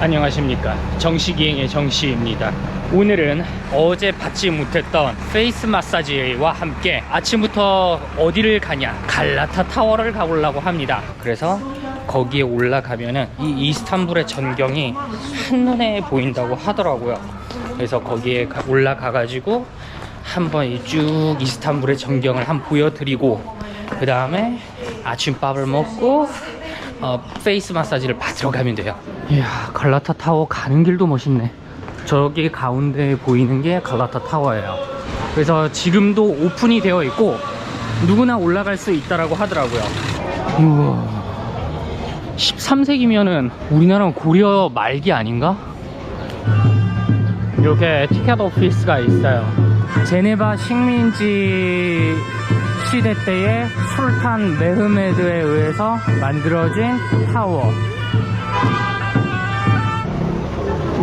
안녕하십니까. 정시기행의 정시입니다. 오늘은 어제 받지 못했던 페이스 마사지와 함께 아침부터 어디를 가냐 갈라타 타워를 가보려고 합니다. 그래서 거기에 올라가면은 이 이스탄불의 전경이 한눈에 보인다고 하더라고요. 그래서 거기에 가- 올라가 가지고 한번 이쭉 이스탄불의 전경을 한번 보여드리고 그 다음에 아침밥을 먹고 어, 페이스 마사지를 받으러 가면 돼요. 이야, 갈라타 타워 가는 길도 멋있네. 저기 가운데 보이는 게 갈라타 타워예요. 그래서 지금도 오픈이 되어 있고 누구나 올라갈 수 있다라고 하더라고요. 우와. 13세기면은 우리나라 고려 말기 아닌가? 이렇게 티켓 오피스가 있어요. 제네바 식민지 시대 때에 술탄 메흐메드에 의해서 만들어진 타워.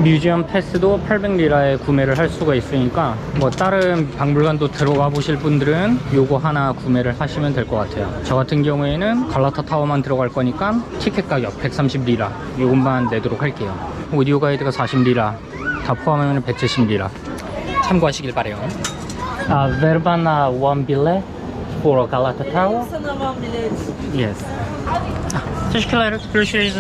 뮤지엄 패스도 800리라에 구매를 할 수가 있으니까 뭐 다른 박물관도 들어가 보실 분들은 요거 하나 구매를 하시면 될 것 같아요. 저 같은 경우에는 갈라타 타워만 들어갈 거니까 티켓 가격 130리라 요것만 내도록 할게요. 오디오 가이드가 40리라. 다 포함하면 170리라. 참고하시길 바래요. 아, one billet for Galata Tower? Sana van bilet. Yes. Teşekkürler. Görüşürüz.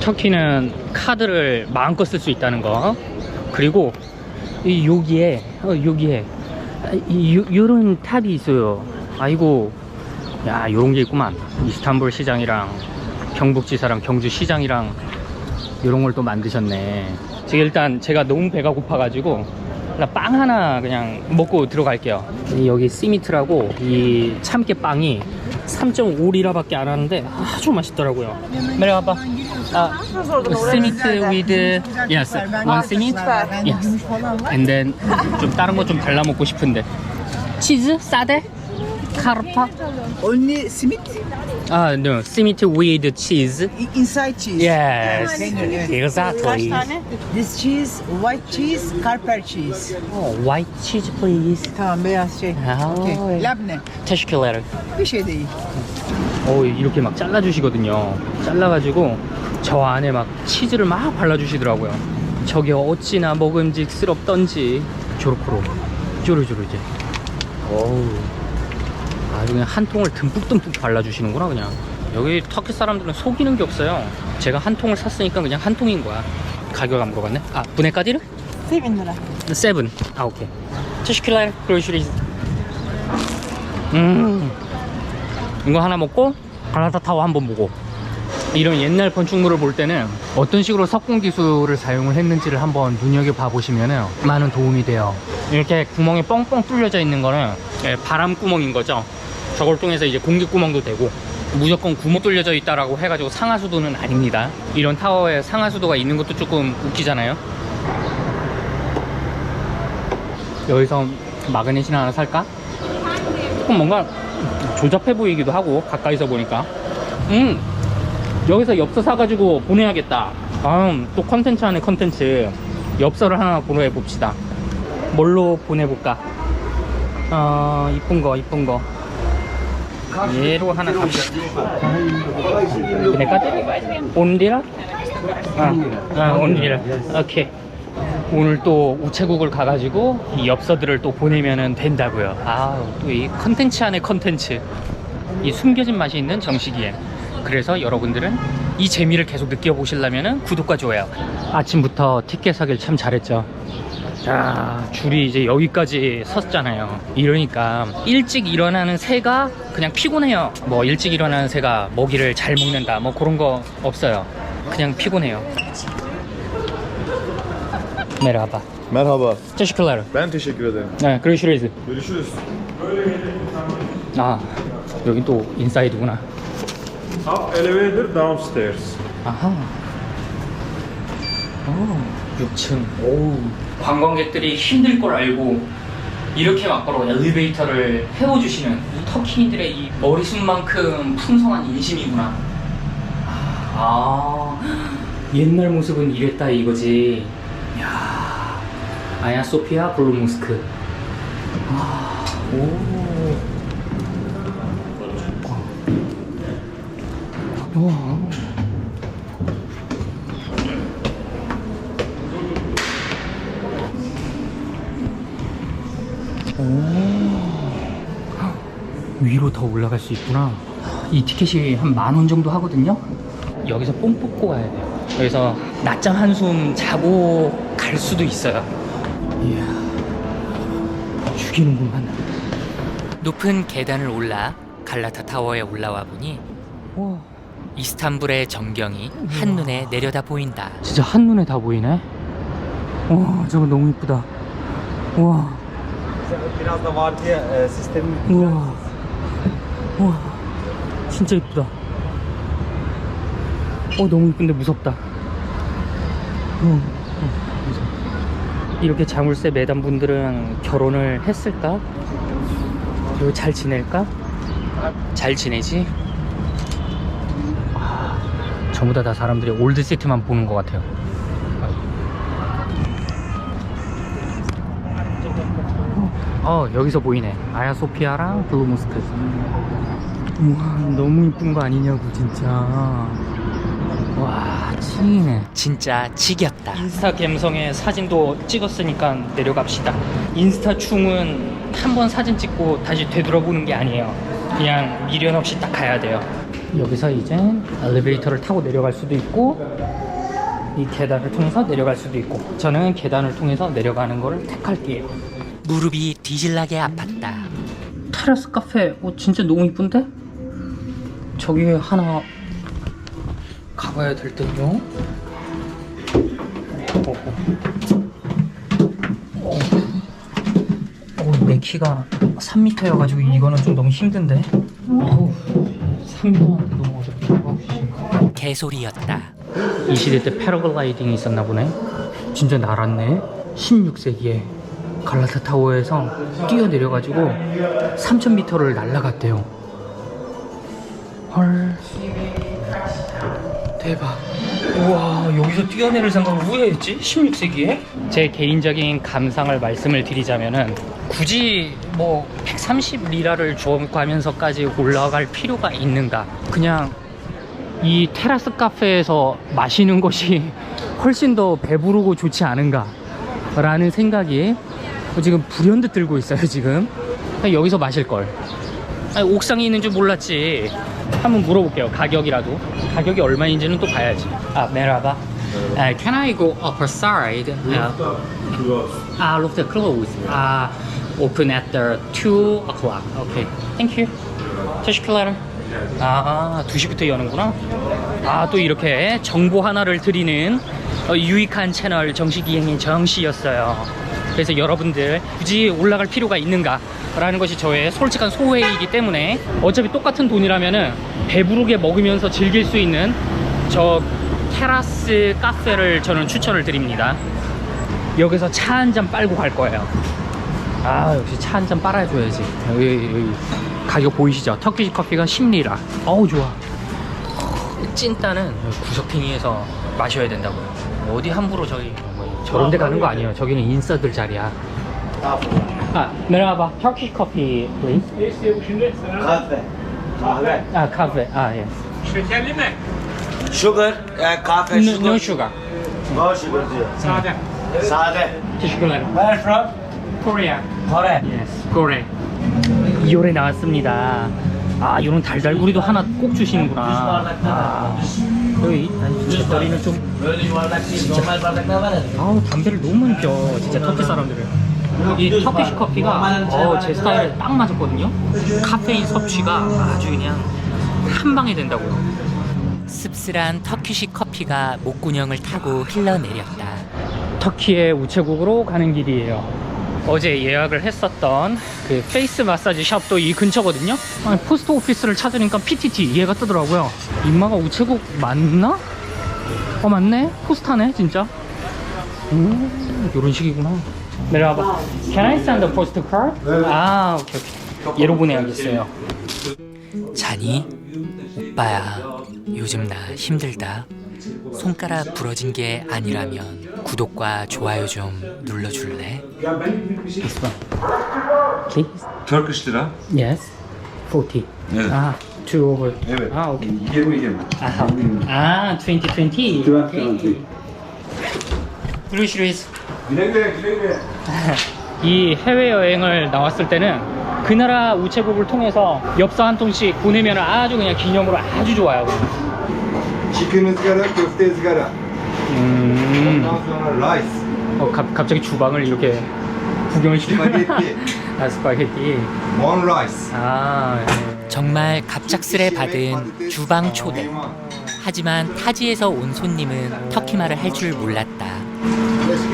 터키는 카드를 마음껏 쓸 수 있다는 거. 그리고 이 여기에 어, 여기에 이, 요, 요런 탑이 있어요. 아이고, 야 요런 게 있구만. 이스탄불 시장이랑 경북지사랑 경주시장이랑 요런 걸 또 만드셨네. 지금 일단 제가 너무 배가 고파가지고 나 빵 하나 그냥 먹고 들어갈게요. 이 여기 시미트라고 이 참깨 빵이 3.5리라 밖에 안 하는데 아주 맛있더라고요. 내려가봐. 아, 시미트 with yes, one simit. Yes. And then 좀 다른 거 좀 발라 먹고 싶은데. 치즈 사데 카르파. Only simit, 아, no, simit with cheese. inside cheese. Yes, exactly. This cheese, white cheese, karper cheese. Oh, white cheese please. Tamam beyaz şey. 아, Okay. Labne. 테시킬레르. Bir şey değil. 어 이렇게 막 잘라주시거든요. 잘라가지고 저 안에 막 치즈를 막 발라주시더라고요. 저게 어찌나 먹음직스럽던지 조로코로 쪼르쪼르지. 어우 아주 그냥 한 통을 듬뿍듬뿍 발라주시는구나 그냥. 여기 터키 사람들은 속이는 게 없어요. 제가 한 통을 샀으니까 그냥 한 통인 거야. 가격 안 물어봤네. 아 분해까지를? Sevin lira. 세븐. 아 오케이. 테시킬레르 그로슈리즈. 음. 이거 하나 먹고 갈라타 타워 한번 보고 이런 옛날 건축물을 볼 때는 어떤 식으로 석궁 기술을 사용을 했는지를 한번 눈여겨 봐 보시면 많은 도움이 돼요 이렇게 구멍이 뻥뻥 뚫려져 있는 거는 예, 바람 구멍인 거죠 저걸 통해서 이제 공기 구멍도 되고 무조건 구멍 뚫려져 있다라고 해가지고 상하수도는 아닙니다. 이런 타워에 상하수도가 있는 것도 조금 웃기잖아요. 여기서 마그넷이나 하나 살까? 조금 뭔가 조잡해 보이기도 하고 가까이서 보니까. 음 여기서 엽서 사가지고 보내야겠다. 다음 또 컨텐츠 안에 컨텐츠. 엽서를 하나 보내봅시다. 뭘로 보내볼까? 어 이쁜 거 이쁜 거 얘로 하나 갑시다 내가 온디라? 아, 아 온디라 오케이 오늘 또 우체국을 가가지고 이 엽서들을 또 보내면은 된다고요. 아, 또 이 컨텐츠 안에 컨텐츠. 이 숨겨진 맛이 있는 정식이에. 그래서 여러분들은 이 재미를 계속 느껴보시려면은 구독과 좋아요. 아침부터 티켓 사길 참 잘했죠. 자, 줄이 이제 여기까지 섰잖아요. 이러니까 일찍 일어나는 새가 그냥 피곤해요. 뭐 일찍 일어나는 새가 먹이를 잘 먹는다. 뭐 그런 거 없어요. 그냥 피곤해요. Merhaba. Merhaba. Teşekkürler. Ben teşekkür ederim. 네. Görüşürüz. 아, 여긴 또 인사이드구나. Up elevator downstairs. 아하. 오, 6층. 오. 관광객들이 힘들 걸 알고 이렇게 막바로 엘리베이터를 태워주시는 이 터키인들의 이 머리숱만큼 풍성한 인심이구나. 아, 옛날 모습은 이랬다 이거지. 야, 아야 소피아 블루모스크. 아, 오. 우와. 위로 더 올라갈 수 있구나. 이 티켓이 한 만 원 정도 하거든요. 여기서 뽕 뽑고 가야 돼요. 여기서 낮잠 한숨 자고 갈 수도 있어요. 이야, 죽이는구만. 높은 계단을 올라 갈라타 타워에 올라와 보니 와, 이스탄불의 전경이 한눈에 내려다 보인다. 진짜 한눈에 다 보이네. 와, 저거 너무 이쁘다. 와. 우와 우와 진짜 이쁘다 어 너무 이쁜데 무섭다 어, 어. 이렇게 자물쇠 매단 분들은 결혼을 했을까? 그리고 잘 지낼까? 잘 지내지? 아, 전부 다, 다 사람들이 올드 시티만 보는 것 같아요 어 여기서 보이네. 아야소피아랑 블루모스크. 우와 너무 이쁜 거 아니냐고 진짜. 와 찐이네. 진짜 지겹다. 인스타 감성에 사진도 찍었으니까 내려갑시다. 인스타 충은 한 번 사진 찍고 다시 되돌아보는 게 아니에요. 그냥 미련 없이 딱 가야 돼요. 여기서 이제 엘리베이터를 타고 내려갈 수도 있고 이 계단을 통해서 내려갈 수도 있고 저는 계단을 통해서 내려가는 거를 택할게요 무릎이 뒤질나게 아팠다. 테라스 카페 어 진짜 너무 이쁜데? 저기 하나 가봐야 될 듯요. 어, 어. 어, 내 키가 3m여가지고 이거는 좀 너무 힘든데? 어우 3번 너무 어렵다. 개소리였다. 이 시대 때 패러글라이딩이 있었나 보네. 진짜 날았네. 16세기에 갈라타 타워에서 뛰어내려가지고 3000m를 날아갔대요 헐 대박 우와 여기서 뛰어내릴 생각을 왜 했지? 16세기에? 제 개인적인 감상을 말씀을 드리자면은 굳이 뭐 130리라를 주어가면서까지 올라갈 필요가 있는가 그냥 이 테라스 카페에서 마시는 것이 훨씬 더 배부르고 좋지 않은가 라는 생각이 지금 불현듯 들고 있어요 지금 그냥 여기서 마실 걸 아니, 옥상에 있는 줄 몰랐지 한번 물어볼게요 가격이라도 가격이 얼마인지는 또 봐야지 아 메라바 uh, Can I go upper side? Uh, ah, look the close. Ah, open at the 2 o'clock. Okay. Thank you. 테시클라를. 아, 2시부터 여는구나. 아, 또 이렇게 정보 하나를 드리는 어, 유익한 채널 정식 이행의 정씨였어요. 그래서 여러분들 굳이 올라갈 필요가 있는가? 라는 것이 저의 솔직한 소회이기 때문에 어차피 똑같은 돈이라면은 배부르게 먹으면서 즐길 수 있는 저 테라스 카페를 저는 추천을 드립니다. 여기서 차 한 잔 빨고 갈 거예요. 아 역시 차 한 잔 빨아줘야지. 여기, 여기 가격 보이시죠? 터키시 커피가 10리라. 어우 좋아. 찐따는 구석탱이에서 마셔야 된다고요. 어디 함부로 저기 뭐 저런 데 가는 거 아니에요. 저기는 인싸들 자리야. 아, merhaba. Turkish coffee, please. kahve. Kahve. 아, 카페. 아, 예. Sugar, e, kahve, No, sugar. no sugar. No sugar diyor. Sade. Sade. teşekkürler. Where from? Korea. Kore. Yes, Korea. 이올에 나왔습니다. 아, 이런 달달구리도 하나 꼭 주시는구나. 아, 여기 배터리는 좀 ya. 아우 담배를 너무 많이 펴 진짜 터키 사람들은. 이 터키시 커피가 어, 제 스타일에 딱 맞았거든요. 카페인 섭취가 아주 그냥 한 방에 된다고요. 씁쓸한 터키시 커피가 목구녕을 타고 흘러내렸다. 터키의 우체국으로 가는 길이에요 어제 예약을 했었던 그 페이스 마사지 샵도 이 근처거든요 아니, 포스트 오피스를 찾으니까 PTT 얘가 뜨더라고요 인마가 우체국 맞나? 어 맞네 포스타네 진짜 음, 이런 식이구나. 내려와봐. Can I send the post card? 아, 오케이, 오케이. 얘로 보내야겠어요. 자니? 오빠야, 요즘 나 힘들다. 손가락 부러진 게 아니라면 구독과 좋아요 좀 눌러줄래? This one. Please. Turkish lira. Yes. 40. Evet. 아, two over. Evet. 아, 오케이. 20 20. 아하. 아, 2020. 2020. 블루시리즈. Güle güle güle güle. 이 해외여행을 나왔을 때는 그 나라 우체국을 통해서 엽서 한 통씩 보내면 아주 그냥 기념으로 아주 좋아요. Chicken ızgara, köfte ızgara. 음. Rice, 어, 갑, 갑자기 주방을 이렇게 구경을 시켜. spagetti, 아, 스파게티. one rice. 아, 예. 정말 갑작스레 받은 주방 초대. 하지만 타지에서 온 손님은 터키말을 할 줄 몰랐다.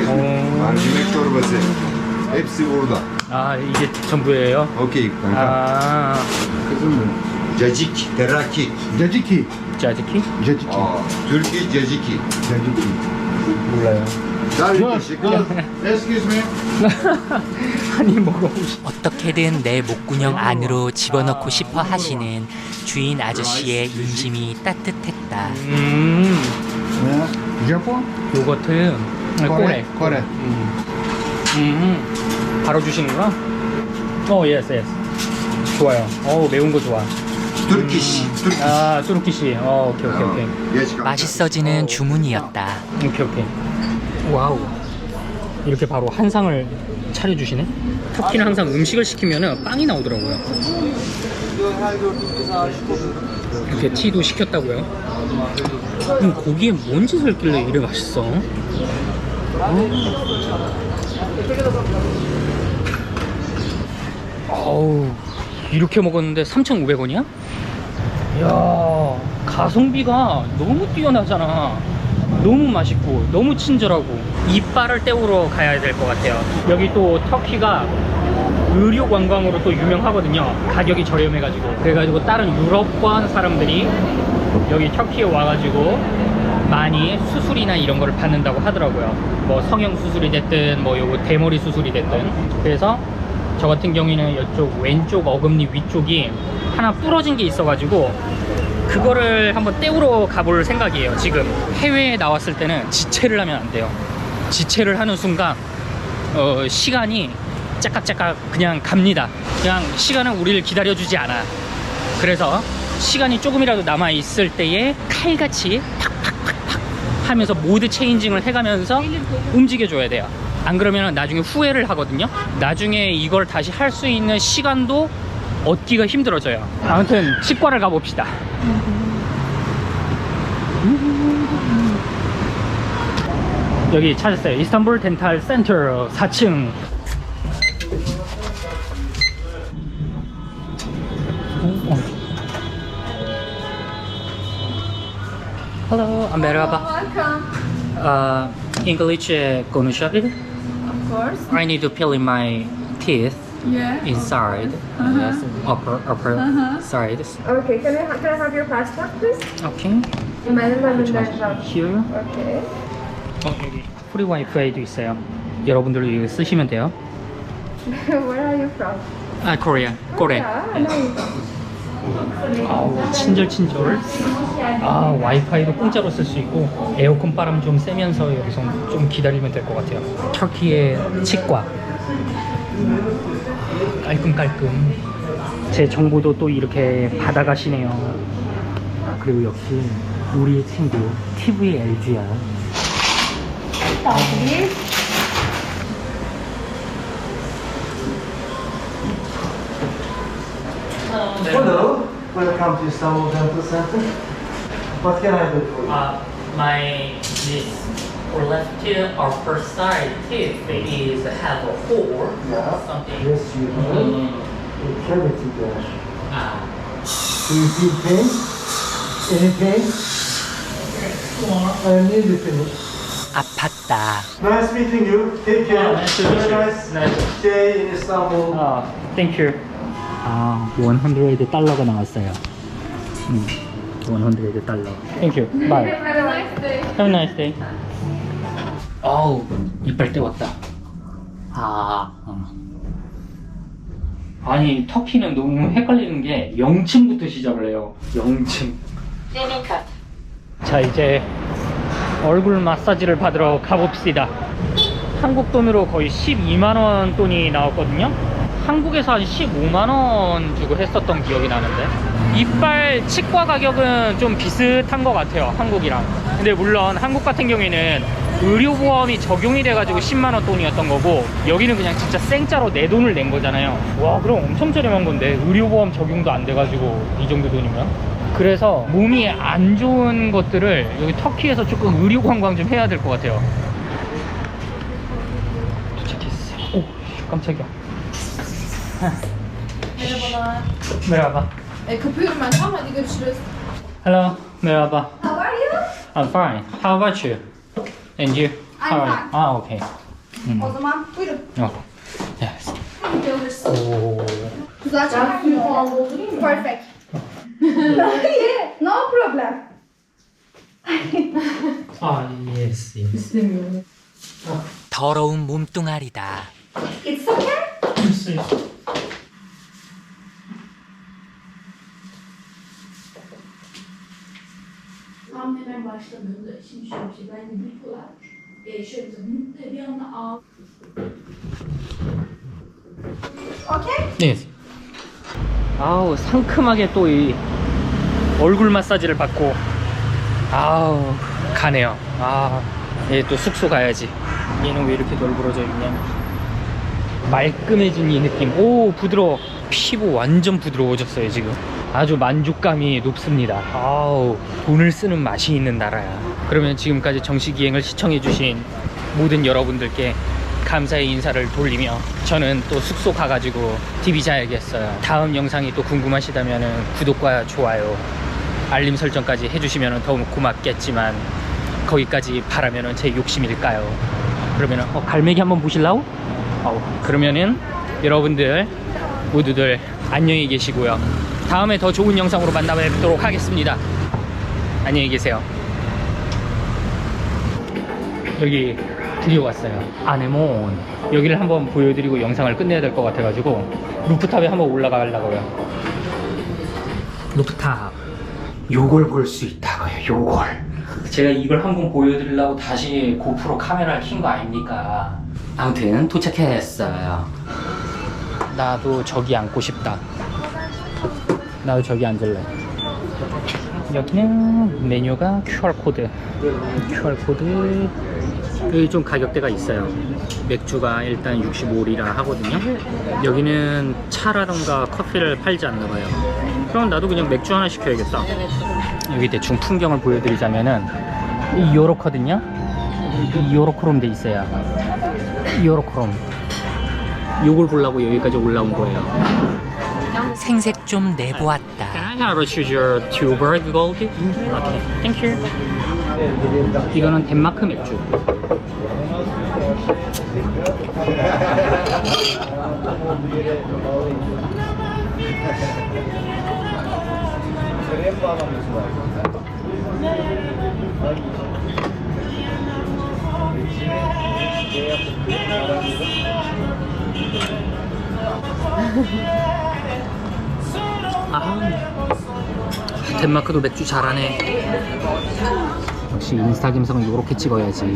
Mercimek çorbası. Hepsi burada. 아, 이게 전부예요? Okey kanka. 아, Cacik, teraki. Caciki. 짜지키? Caciki. Aa, Türkiye caciki. Caciki. 몰라요. Dar. Excuse me. 어떻게든 내 목구녕 안으로 집어넣고 싶어 하시는 주인 아저씨의 인심이 따뜻했다. 음. Japon. 요거트. 아, 꼬레. Kore. 음. 음, 바로 주시는구나? 어, 예스, 예스. 좋아요. 어 매운 거 좋아. Turkish. 아, 뚜루키시. 어, 오케이, 오케이, 오케이. Geç kanka. 맛있어지는 주문이었다. 오케이, 오케이. 와우. 이렇게 바로 한 상을 차려주시네? 터키는 항상 음식을 시키면 빵이 나오더라고요. 이렇게 티도 시켰다고요? 그럼 고기에 뭔 짓을 했길래 이래 맛있어? 어우, 이렇게 먹었는데 3,500원이야? 이야, 가성비가 너무 뛰어나잖아. 너무 맛있고, 너무 친절하고, 이빨을 때우러 가야 될 것 같아요. 여기 또 터키가 의료 관광으로 또 유명하거든요. 가격이 저렴해가지고. 그래가지고 다른 유럽권 사람들이 여기 터키에 와가지고 많이 수술이나 이런 거를 받는다고 하더라고요. 뭐 성형 수술이 됐든 뭐 요거 대머리 수술이 됐든. 그래서 저 같은 경우에는 이쪽 왼쪽 어금니 위쪽이 하나 부러진 게 있어가지고 그거를 한번 떼우러 가볼 생각이에요. 지금 해외에 나왔을 때는 지체를 하면 안 돼요. 지체를 하는 순간 어, 시간이 짝깍짝깍 그냥 갑니다. 그냥 시간은 우리를 기다려주지 않아. 그래서 시간이 조금이라도 남아 있을 때에 칼같이 팍팍팍팍 하면서 모드 체인징을 해가면서 움직여줘야 돼요. 안 그러면 나중에 후회를 하거든요. 나중에 이걸 다시 할 수 있는 시간도 얻기가 힘들어져요. 아무튼 치과를 가봅시다. 여기 찾았어요. 이스탄불 덴탈 센터 4층. Hello, merhaba. Uh, English uh, konuşabilir? Of course. I need to peel in my teeth Yeah. inside. Yes, upper upper side. Okay. Can I ha- can I have your passport, please? Okay. Madam Here. Okay. 어, 여기 프리 와이파이도 있어요. 여러분들도 이거 쓰시면 돼요. Where are you from? 아, 코리아. 코 아우, 친절친절. 아, 와이파이도 공짜로 쓸 수 있고 에어컨 바람 좀 쐬면서 여기서 좀 기다리면 될 것 같아요. 터키의 치과. 깔끔깔끔. 제 정보도 또 이렇게 받아가시네요. 그리고 역시 우리의 친구 TV LG야. Hello. Welcome to Istanbul Dental Center. What can I do for you? Uh, my this or left teeth or first side teeth is have a hole Yeah. something. Yes, you have Mm. a cavity there. Ah. Do you feel pain? Any pain? I need to finish. 아팠다. Nice meeting you. Take care. nice to meet Have a you. nice Nice. stay in Istanbul. 아, 땡큐. 아, 100 달러가 나왔어요. 음, 100 달러. a nice day. Have a nice day. 어우, 이빨 때웠다. 아, 어. 아니, 터키는 너무 헷갈리는 게 0층부터 시작을 해요. 0층. 자, 이제 얼굴 마사지를 받으러 가봅시다. 한국 돈으로 거의 12만원 돈이 나왔거든요. 한국에서 한 15만원 주고 했었던 기억이 나는데. 이빨 치과 가격은 좀 비슷한 것 같아요. 한국이랑. 근데 물론 한국 같은 경우에는 의료보험이 적용이 돼가지고 10만원 돈이었던 거고 여기는 그냥 진짜 생짜로 내 돈을 낸 거잖아요 와 그럼 엄청 저렴한 건데 의료보험 적용도 안 돼가지고 이 정도 돈이면 그래서 몸이 안 좋은 것들을 여기 터키에서 조금 의료 관광 좀 해야 될 것 같아요 도착했어요 오 깜짝이야 Merhabalar. merhaba E, kapıyorum ben tamam hadi görüşürüz. hello merhaba How are you? I'm fine how about you and you I'm How are you? fine. ah okay O zaman buyurun. oh. yes Hadi alırsın. Oo. Güzel çeker mı? Perfect. no problem. 아, yes, yes. 더러운 몸뚱아리다. It's okay. Tam hemen başlamıyordu. Şimdi şöyle bir şey. Bence bipolar. E, şöyle bir mutlu bir anda ağ Okay. yes. 아우, 상큼하게 또 이 얼굴 마사지를 받고 아우, 가네요. 아, 얘또 숙소 가야지. 얘는 왜 이렇게 널브러져 있냐면 말끔해진 이 느낌. 오, 부드러워. 피부 완전 부드러워졌어요, 지금. 아주 만족감이 높습니다. 아우, 돈을 쓰는 맛이 있는 나라야. 그러면 지금까지 정시기행을 시청해주신 모든 여러분들께 감사의 인사를 돌리며 저는 또 숙소 가가지고 TV 자야겠어요. 다음 영상이 또 궁금하시다면 구독과 좋아요, 알림 설정까지 해주시면 더욱 고맙겠지만 거기까지 바라면 제 욕심일까요? 그러면 어, 갈매기 한번 보실라고? 어, 그러면은 여러분들 모두들 안녕히 계시고요. 다음에 더 좋은 영상으로 만나 뵙도록 하겠습니다. 안녕히 계세요. 여기 드디어 왔어요. 아네몬. 여기를 한번 보여드리고 영상을 끝내야 될 것 같아가지고 루프탑에 한번 올라가려고요. 루프탑. 요걸 볼 수 있다고요. 요걸. 제가 이걸 한번 보여드리려고 다시 고프로 카메라를 킨 거 아닙니까? 아무튼 도착했어요. 나도 저기 앉고 싶다. 나도 저기 앉을래. 여기는 메뉴가 QR코드. QR코드. 여기 좀 가격대가 있어요. 맥주가 일단 65리라 하거든요. 여기는 차라던가 커피를 팔지 않나 봐요. 그럼 나도 그냥 맥주 하나 시켜야겠다. 여기 대충 풍경을 보여드리자면은 이 요렇거든요. 이 요렇크롬 돼 있어요. 이 요렇크롬. 요걸 보려고 여기까지 올라온 거예요. 생색 좀 내보았다. Can I have a choose your two bird gold? Okay, thank you. 이거는 덴마크 맥주. 아, 덴마크도 맥주 잘하네. 역시 인스타 감성은 이렇게 찍어야지.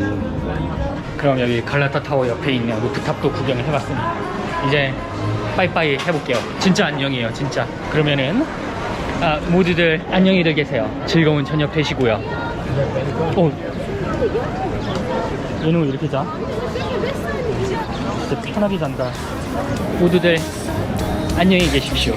그럼 여기 갈라타 타워 옆에 있는 루프탑도 구경을 해봤으니 이제 빠이빠이 해볼게요. 진짜 안녕이에요, 진짜. 그러면은 아, 모두들 안녕히들 계세요. 즐거운 저녁 되시고요. 오, 얘는 왜 이렇게 자? 진짜 편하게 잔다. 모두들 안녕히 계십시오.